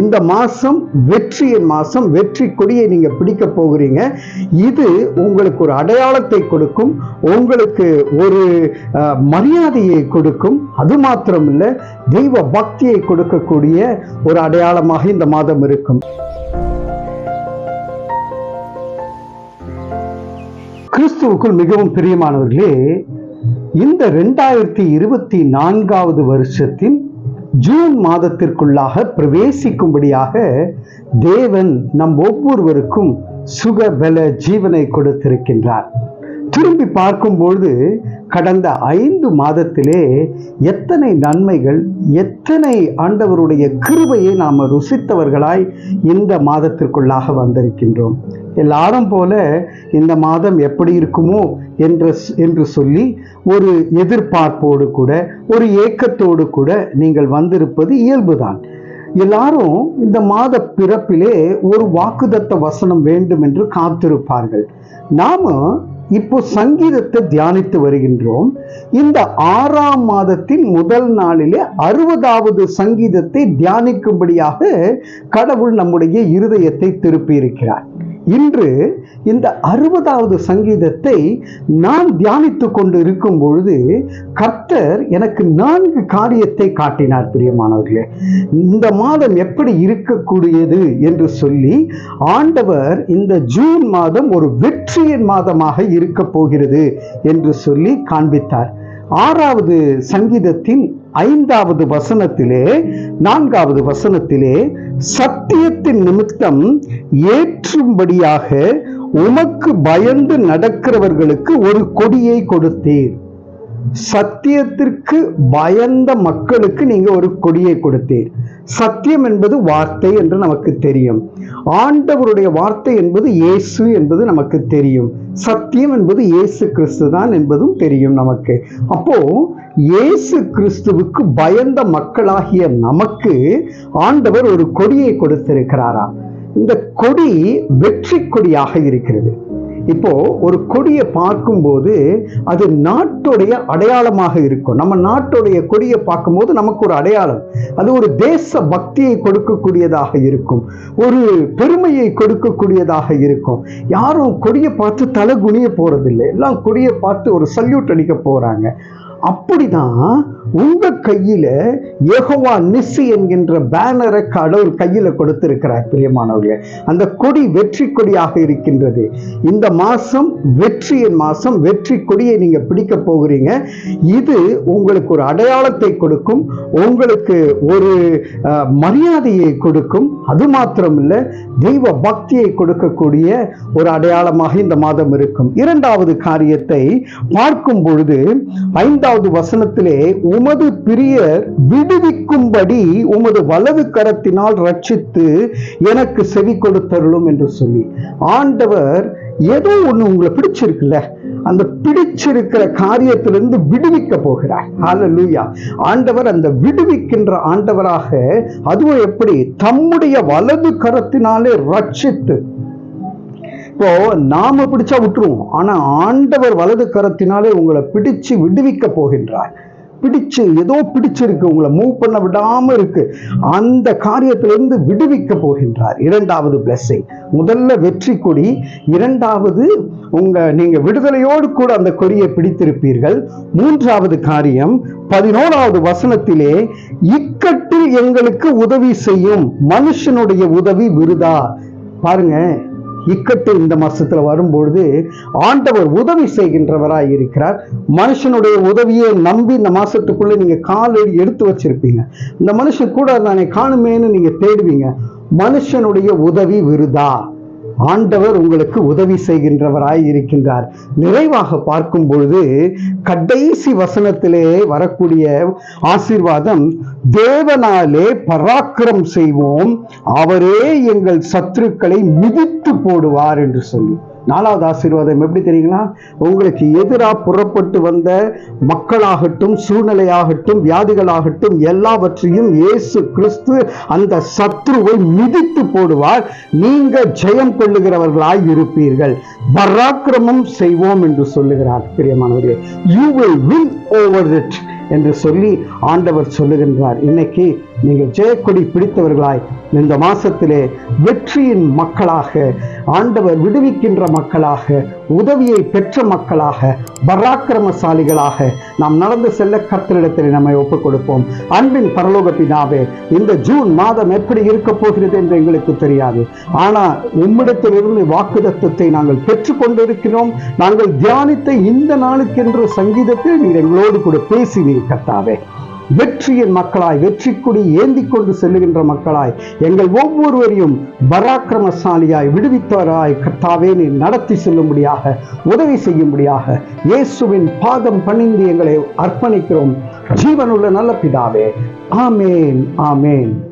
இந்த மாசம் வெற்றியின் மாசம் வெற்றி கொடியை நீங்க பிடிக்க போகிறீங்க. இது உங்களுக்கு ஒரு அடையாளத்தை கொடுக்கும். உங்களுக்கு ஒரு மரியாதையை கொடுக்கும். அது மாத்திரமில்ல தெய்வ பக்தியை கொடுக்கக்கூடிய ஒரு அடையாளமாக இந்த மாதம் இருக்கும். கிறிஸ்துவுக்குள் மிகவும் பிரியமானவர்களே இந்த ரெண்டாயிரத்தி இருபத்தி நான்காவது வருஷத்தின் ஜூன் மாதத்திற்குள்ளாக பிரவேசிக்கும்படியாக தேவன் நம் ஒவ்வொருவருக்கும் சுக பல ஜீவனை கொடுத்திருக்கின்றார். திரும்பி பார்க்கும்பொழுது கடந்த ஐந்து மாதத்திலே எத்தனை நன்மைகள் எத்தனை ஆண்டவருடைய கிருபையை நாம் ருசித்தவர்களாய் இந்த மாதத்திற்குள்ளாக வந்திருக்கின்றோம். எல்லாரும் போல இந்த மாதம் எப்படி இருக்குமோ என்று என்று சொல்லி ஒரு எதிர்பார்ப்போடு கூட ஒரு ஏக்கத்தோடு கூட நீங்கள் வந்திருப்பது இயல்புதான். எல்லாரும் இந்த மாத பிறப்பிலே ஒரு வாக்குதத்த வசனம் வேண்டும் என்று காத்திருப்பார்கள். நாம இப்போ சங்கீதத்தை தியானித்து வருகின்றோம். இந்த ஆறாம் மாதத்தின் முதல் நாளிலே அறுபதாவது சங்கீதத்தை தியானிக்கும்படியாக கடவுள் நம்முடைய இருதயத்தை திருப்பி இருக்கிறார். இன்று இந்த அறுபதாவது சங்கீதத்தை நான் தியானித்து கொண்டு இருக்கும் பொழுது கர்த்தர் எனக்கு நான்கு காரியத்தை காட்டினார் பிரியமானவர்களே. இந்த மாதம் எப்படி இருக்கக்கூடியது என்று சொல்லி ஆண்டவர் இந்த ஜூன் மாதம் ஒரு வெற்றியின் மாதமாக இருக்க போகிறது என்று சொல்லி காண்பித்தார். ஆறாவது சங்கீதத்தின் ஐந்தாவது வசனத்திலே நான்காவது வசனத்திலே சத்தியத்தின் நிமித்தம் ஏற்றும்படியாக உமக்கு பயந்து நடக்கிறவர்களுக்கு ஒரு கொடியை கொடுத்தீர். சத்தியத்திற்கு பயந்த மக்களுக்கு நீங்க ஒரு கொடியை கொடுத்தீர். சத்தியம் என்பது வார்த்தை என்று நமக்கு தெரியும். ஆண்டவருடைய வார்த்தை என்பது இயேசு என்பது நமக்கு தெரியும். சத்தியம் என்பது இயேசு கிறிஸ்து தான் என்பதும் தெரியும் நமக்கு. அப்போ இயேசு கிறிஸ்துவுக்கு பயந்த மக்களாகிய நமக்கு ஆண்டவர் ஒரு கொடியை கொடுத்திருக்கிறாராம் இந்த கொடி வெற்றி கொடியாக இருக்கிறது. இப்போ ஒரு கொடியை பார்க்கும்போது அது நாட்டுடைய அடையாளமாக இருக்கும். நம்ம நாட்டுடைய கொடியை பார்க்கும்போது நமக்கு ஒரு அடையாளம். அது ஒரு தேச பக்தியை கொடுக்கக்கூடியதாக இருக்கும். ஒரு பெருமையை கொடுக்கக்கூடியதாக இருக்கும். யாரும் கொடியை பார்த்து தலை குனிய போறதில்லை. எல்லாம் கொடியை பார்த்து ஒரு சல்யூட் அடிக்க போறாங்க. அப்படிதான் உங்க கையில ஏகோவா நிசி என்கின்ற பேனரை கடவுள் கையில கொடுத்திருக்கிறார் பிரியமானவர்களே. அந்த கொடி வெற்றி கொடியாக இருக்கின்றது. இந்த மாசம் வெற்றியின் மாசம். வெற்றி கொடியை நீங்க பிடிக்க போகிறீங்க. இது உங்களுக்கு ஒரு அடையாளத்தை கொடுக்கும். உங்களுக்கு ஒரு மரியாதையை கொடுக்கும். அது மாத்திரமில்ல தெய்வ பக்தியை கொடுக்கக்கூடிய ஒரு அடையாளமாக இந்த மாதம் இருக்கும். இரண்டாவது காரியத்தை பார்க்கும் பொழுது ஐந்தாவது வசனத்திலே உமது பிரியர் விடுவிக்கும்படி உமது வலது கரத்தினால் ரட்சித்து எனக்கு செவி கொடுத்தருளும் என்று சொல்லி. ஆண்டவர் ஏதோ ஒன்று உங்களை பிடிச்சிருக்குல்ல அந்த பிடிச்சிருக்கிற காரியத்திலிருந்து விடுவிக்க போகிறார். ஹalleluya ஆண்டவர் அந்த விடுவிக்கின்ற ஆண்டவராக அதுவும் எப்படி? தம்முடைய வலது கரத்தினாலே ரட்சித்து இப்போ நாம பிடிச்சா விட்டுருவோம். ஆனா ஆண்டவர் வலது கரத்தினாலே உங்களை பிடிச்சு விடுவிக்க போகின்றார். பிடிச்சு ஏதோ பிடிச்சிருக்கு உங்களை மூவ் பண்ண விடாம இருக்கு. அந்த காரியத்திலிருந்து விடுவிக்க போகின்றார். இரண்டாவது பிளஸ்ஸிங் முதல்ல வெற்றி கொடி இரண்டாவது உங்க நீங்க விடுதலையோடு கூட அந்த கொடியை பிடித்திருப்பீர்கள். மூன்றாவது காரியம் பதினோராவது வசனத்திலே இக்கட்டில் எங்களுக்கு உதவி செய்யும். மனுஷனுடைய உதவி விருதா? பாருங்க இக்கட்டு இந்த மாசத்துல வரும்பொழுது ஆண்டவர் உதவி செய்கின்றவராய் இருக்கிறார். மனுஷனுடைய உதவியை நம்பி இந்த மாசத்துக்குள்ள நீங்க காலடி எடுத்து வச்சிருப்பீங்க. இந்த மனுஷன் கூட தானே காணுமேன்னு நீங்க தேடுவீங்க. மனுஷனுடைய உதவி விருதா? ஆண்டவர் உங்களுக்கு உதவி செய்கின்றவராய் இருக்கின்றார். நிறைவாக பார்க்கும் பொழுது கடைசி வசனத்திலே வரக்கூடிய ஆசீர்வாதம் தேவனாலே பராக்கிரம் செய்வோம் அவரே எங்கள் சத்துருக்களை மிதித்து போடுவார் என்று சொல்லி. நாலாவது ஆசீர்வாதம் எப்படி தெரியுங்களா? உங்களுக்கு எதிராக புறப்பட்டு வந்த மக்களாகட்டும் சூழ்நிலையாகட்டும் வியாதிகளாகட்டும் எல்லாவற்றையும் இயேசு கிறிஸ்து அந்த சத்ருவை மிதித்து போடுவார். நீங்க ஜெயம் கொள்ளுகிறவர்களாய் இருப்பீர்கள். பராக்கிரமம் செய்வோம் என்று சொல்லுகிறார். பிரியமானவர்களே you will win over it என்று சொல்லி ஆண்டவர் சொல்லுகின்றார். இன்னைக்கு நீங்க ஜெயக்கொடி பிடித்தவர்களாய் இந்த மாசத்திலே வெற்றியின் மக்களாக ஆண்டவர் விடுவிக்கின்ற மக்களாக உதவியை பெற்ற மக்களாக பராக்கிரமசாலிகளாக நாம் நடந்து செல்ல கர்த்தரிடத்தில் நம்மை ஒப்புக் கொடுப்போம் அன்பின் பரலோக பிதாவே இந்த ஜூன் மாதம் எப்படி இருக்க போகிறது என்று எங்களுக்கு தெரியாது. ஆனால் உம்மிடத்திலிருந்து வாக்குதத்தத்தை நாங்கள் பெற்றுக்கொண்டிருக்கிறோம் நாங்கள் தியானித்த இந்த நாளுக்கென்று சங்கீதத்தில் நீர் எங்களோடு கூட பேசினீர் கர்த்தாவே. வெற்றியின் மக்களாய் வெற்றி கொடி ஏந்தி கொண்டு செல்லுகின்ற மக்களாய் எங்கள் ஒவ்வொருவரையும் பராக்கிரமசாலியாய் விடுவித்தவராய் கர்த்தாவே நீ நடத்தி செல்லும்படியாக உதவி செய்யும்படியாக இயேசுவின் பாதம் பணிந்து எங்களை அர்ப்பணிக்கிறோம். ஜீவனுள்ள நல்ல பிதாவே. ஆமேன் ஆமேன்.